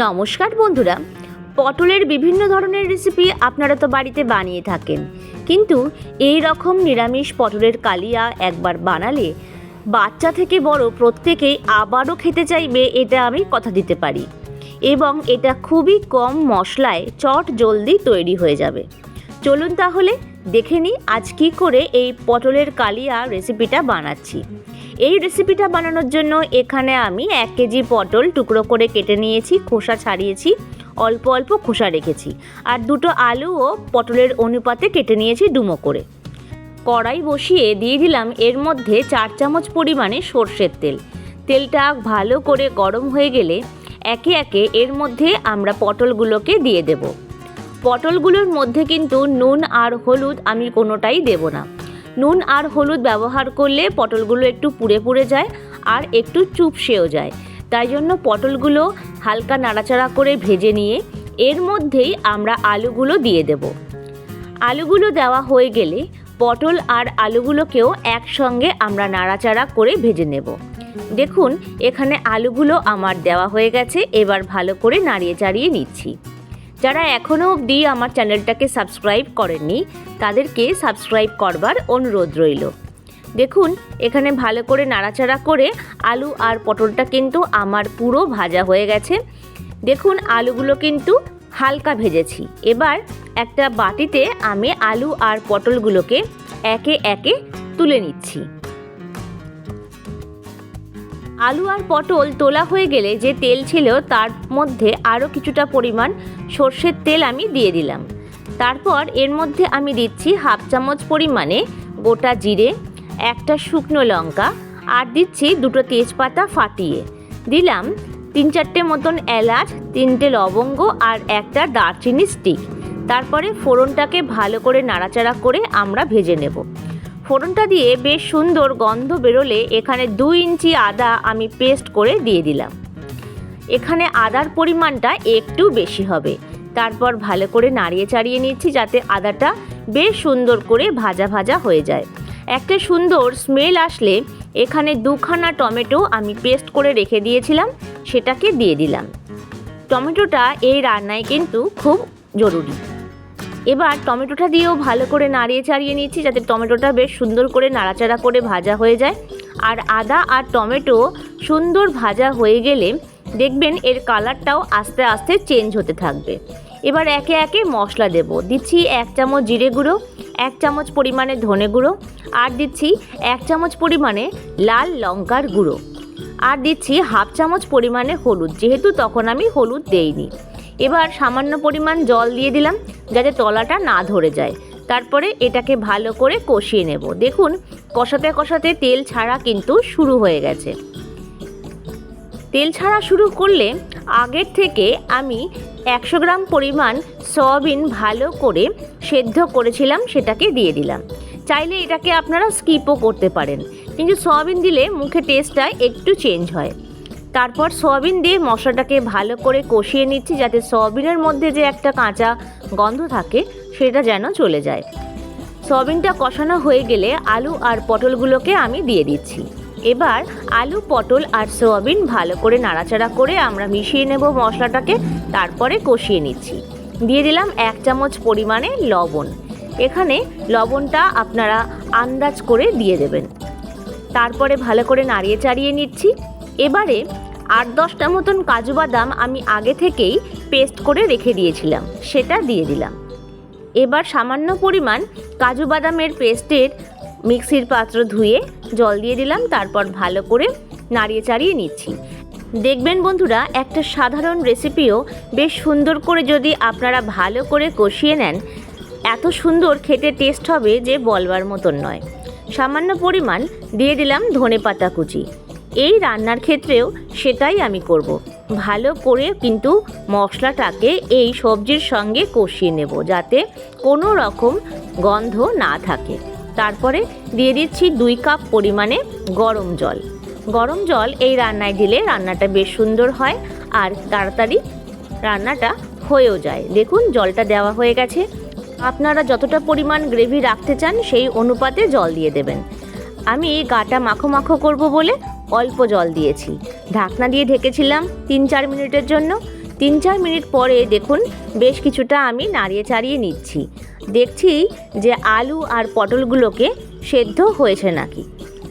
নমস্কার বন্ধুরা। পটলের বিভিন্ন ধরনের রেসিপি আপনারা তো বাড়িতে বানিয়ে থাকেন। কিন্তু এই রকম নিরামিষ পটলের কালিয়া একবার বানালে বাচ্চা থেকে বড় প্রত্যেকেই আবারও খেতে চাইবে এটা আমি কথা দিতে পারি। এবং এটা খুবই কম মশলায় চট জলদি তৈরি হয়ে যাবে। চলুন তাহলে দেখে নিই আজ কী করে এই পটলের কালিয়া রেসিপিটা বানাচ্ছি। এই রেসিপিটা বানানোর জন্য এখানে আমি এক কেজি পটল টুকরো করে কেটে নিয়েছি, খোসা ছাড়িয়েছি, অল্প অল্প খোসা রেখেছি আর দুটো আলুও পটলের অনুপাতে কেটে নিয়েছি ডুমো করে। কড়াই বসিয়ে দিয়ে দিলাম এর মধ্যে চার চামচ পরিমাণে সর্ষের তেল। তেলটা ভালো করে গরম হয়ে গেলে একে একে এর মধ্যে আমরা পটলগুলোকে দিয়ে দেব। পটলগুলোর মধ্যে কিন্তু নুন আর হলুদ আমি কোনোটাই দেব না। নুন আর হলুদ ব্যবহার করলে পটলগুলো একটু পুড়ে পুড়ে যায় আর একটু চুপসেও যায়। তাই জন্য পটলগুলো হালকা নাড়াচাড়া করে ভেজে নিয়ে এর মধ্যেই আমরা আলুগুলো দিয়ে দেব। আলুগুলো দেওয়া হয়ে গেলে পটল আর আলুগুলোকেও একসঙ্গে আমরা নাড়াচাড়া করে ভেজে নেব। দেখুন, এখানে আলুগুলো আমার দেওয়া হয়ে গেছে, এবার ভালো করে নাড়িয়ে চাড়িয়ে নিচ্ছি। যারা এখনও অবধি আমার চ্যানেলটাকে সাবস্ক্রাইব করেননি, তাদেরকে সাবস্ক্রাইব করবার অনুরোধ রইল। দেখুন, এখানে ভালো করে নাড়াচাড়া করে আলু আর পটলটা কিন্তু আমার পুরো ভাজা হয়ে গেছে। দেখুন, আলুগুলো কিন্তু হালকা ভেজেছি। এবার একটা বাটিতে আমি আলু আর পটলগুলোকে একে একে তুলে নিচ্ছি। আলু আর পটল তোলা হয়ে গেলে যে তেল ছিল তার মধ্যে আরও কিছুটা পরিমাণ সর্ষের তেল আমি দিয়ে দিলাম। তারপর এর মধ্যে আমি দিচ্ছি হাফ চামচ পরিমাণে গোটা জিরে, একটা শুকনো লঙ্কা আর দিচ্ছি দুটো তেজপাতা ফাটিয়ে। দিলাম তিন চারটে মতন এলাচ, তিনটে লবঙ্গ আর একটা দারচিনি স্টিক তারপরে ফোড়নটাকে ভালো করে নাড়াচাড়া করে আমরা ভেজে নেব। ফোড়নটা দিয়ে বেশ সুন্দর গন্ধ বেরোলে এখানে দুই ইঞ্চি আদা আমি পেস্ট করে দিয়ে দিলাম। এখানে আদার পরিমাণটা একটু বেশি হবে। তারপর ভালো করে নাড়িয়ে চাড়িয়ে নিচ্ছি যাতে আদাটা বেশ সুন্দর করে ভাজা ভাজা হয়ে যায়। একটা সুন্দর স্মেল আসলে এখানে দুখানা টমেটো আমি পেস্ট করে রেখে দিয়েছিলাম, সেটাকে দিয়ে দিলাম। টমেটোটা এই রান্নায় কিন্তু খুব জরুরি। এবার টমেটোটা দিয়েও ভালো করে নাড়িয়ে চাড়িয়ে নিচ্ছি যাতে টমেটোটা বেশ সুন্দর করে নাড়াচাড়া করে ভাজা হয়ে যায়। আর আদা আর টমেটো সুন্দর ভাজা হয়ে গেলে দেখবেন এর কালারটাও আস্তে আস্তে চেঞ্জ হতে থাকবে। এবার একে একে মশলা দেব। দিচ্ছি এক চামচ জিরে গুঁড়ো, এক চামচ পরিমাণে ধনে গুঁড়ো আর দিচ্ছি এক চামচ পরিমাণে লাল লঙ্কার গুঁড়ো। আর দিচ্ছি হাফ চামচ পরিমাণে হলুদ, যেহেতু তখন আমি হলুদ দেইনি। এবার সামান্য পরিমাণ জল দিয়ে দিলাম যাতে তলাটা না ধরে যায়। তারপরে এটাকে ভালো করে কষিয়ে নেব। দেখুন, কষাতে কষাতে তেল ছাড়া কিন্তু শুরু হয়ে গেছে। তেল ছাড়া শুরু করলে আগের থেকে আমি একশো গ্রাম পরিমাণ সয়াবিন ভালো করে সেদ্ধ করেছিলাম, সেটাকে দিয়ে দিলাম। চাইলে এটাকে আপনারা স্কিপও করতে পারেন। কিন্তু সয়াবিন দিলে মুখে টেস্টটা একটু চেঞ্জ হয়। তারপর সয়াবিন দিয়ে মশলাটাকে ভালো করে কষিয়ে নিচ্ছি যাতে সয়াবিনের মধ্যে যে একটা কাঁচা গন্ধ থাকে, সেটা যেন চলে যায়। সয়াবিনটা কষানো হয়ে গেলে আলু আর পটলগুলোকে আমি দিয়ে দিচ্ছি। এবার আলু, পটল আর সয়াবিন ভালো করে নাড়াচাড়া করে আমরা মিশিয়ে নেব মশলাটাকে, তারপরে কষিয়ে নিচ্ছি। দিয়ে দিলাম এক চামচ পরিমাণে লবণ। এখানে লবণটা আপনারা আন্দাজ করে দিয়ে দেবেন। তারপরে ভালো করে নাড়িয়ে চাড়িয়ে নিচ্ছি। এবারে আট দশটা মতন কাজু বাদাম আমি আগে থেকেই পেস্ট করে রেখে দিয়েছিলাম, সেটা দিয়ে দিলাম। এবার সামান্য পরিমাণ কাজু বাদামের পেস্টের মিক্সির পাত্র ধুয়ে জল দিয়ে দিলাম, তারপর ভালো করে নাড়িয়ে চাড়িয়ে নিচ্ছি। দেখবেন বন্ধুরা, একটা সাধারণ রেসিপিও বেশ সুন্দর করে যদি আপনারা ভালো করে কষিয়ে নেন, এত সুন্দর খেতে টেস্ট হবে যে বলবার মতন নয়। সামান্য পরিমাণ দিয়ে দিলাম ধনে পাতা কুচি। এই রান্নার ক্ষেত্রেও সেটাই আমি করব। ভালো করে কিন্তু মশলাটাকে এই সবজির সঙ্গে কষিয়ে নেব যাতে কোনো রকম গন্ধ না থাকে। তারপরে দিয়ে দিচ্ছি দুই কাপ পরিমাণে গরম জল। গরম জল এই রান্নায় দিলে রান্নাটা বেশ সুন্দর হয় আর তাড়াতাড়ি রান্নাটা হয়েও যায়। দেখুন, জলটা দেওয়া হয়ে গেছে। আপনারা যতটা পরিমাণ গ্রেভি রাখতে চান সেই অনুপাতে জল দিয়ে দেবেন। আমি গাটা মাখো মাখো করব বলে অল্প জল দিয়েছি। ঢাকনা দিয়ে ঢেকেছিলাম তিন চার মিনিটের জন্য। তিন চার মিনিট পরে দেখুন বেশ কিছুটা আমি নাড়িয়ে চাড়িয়ে নিচ্ছি। দেখছি যে আলু আর পটলগুলোকে সেদ্ধ হয়েছে নাকি।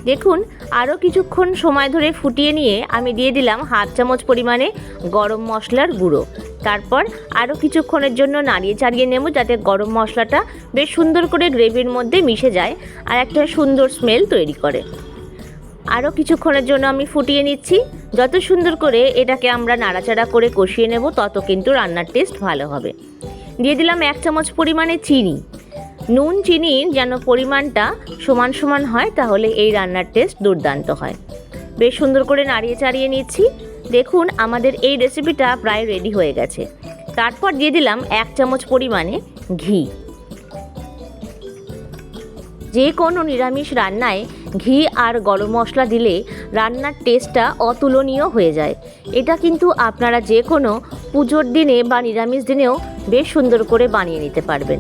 দেখুন, আরও কিছুক্ষণ সময় ধরে ফুটিয়ে নিয়ে আমি দিয়ে দিলাম হাফ চামচ পরিমাণে গরম মশলার গুঁড়ো। তারপর আরও কিছুক্ষণের জন্য নাড়িয়ে চাড়িয়ে নেব যাতে গরম মশলাটা বেশ সুন্দর করে গ্রেভির মধ্যে মিশে যায় আর একটা সুন্দর স্মেল তৈরি করে। আরও কিছুক্ষণের জন্য আমি ফুটিয়ে নিচ্ছি। যত সুন্দর করে এটাকে আমরা নাড়াচাড়া করে কষিয়ে নেব, তত কিন্তু রান্নার টেস্ট ভালো হবে। দিয়ে দিলাম এক চামচ পরিমাণে চিনি। নুন চিনির যেন পরিমাণটা সমান সমান হয়, তাহলে এই রান্নার টেস্ট দুর্দান্ত হয়। বেশ সুন্দর করে নাড়িয়ে চাড়িয়ে নিচ্ছি। দেখুন, আমাদের এই রেসিপিটা প্রায় রেডি হয়ে গেছে। তারপর দিয়ে দিলাম এক চামচ পরিমাণে ঘি। যে কোনো নিরামিষ রান্নায় ঘি আর গরম মশলা দিলে রান্নার টেস্টটা অতুলনীয় হয়ে যায়। এটা কিন্তু আপনারা যে কোনো পুজোর দিনে বা নিরামিষ দিনেও বেশ সুন্দর করে বানিয়ে নিতে পারবেন।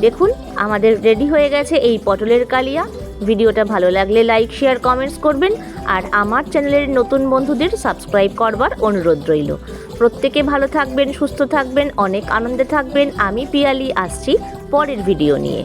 দেখুন, আমাদের রেডি হয়ে গেছে এই পটলের কালিয়া। ভিডিওটা ভালো লাগলে লাইক শেয়ার কমেন্টস করবেন আর আমার চ্যানেলের নতুন বন্ধুদের সাবস্ক্রাইব করবার অনুরোধ রইল। প্রত্যেকে ভালো থাকবেন, সুস্থ থাকবেন, অনেক আনন্দে থাকবেন। আমি পিয়ালি, আসছি পরের ভিডিও নিয়ে।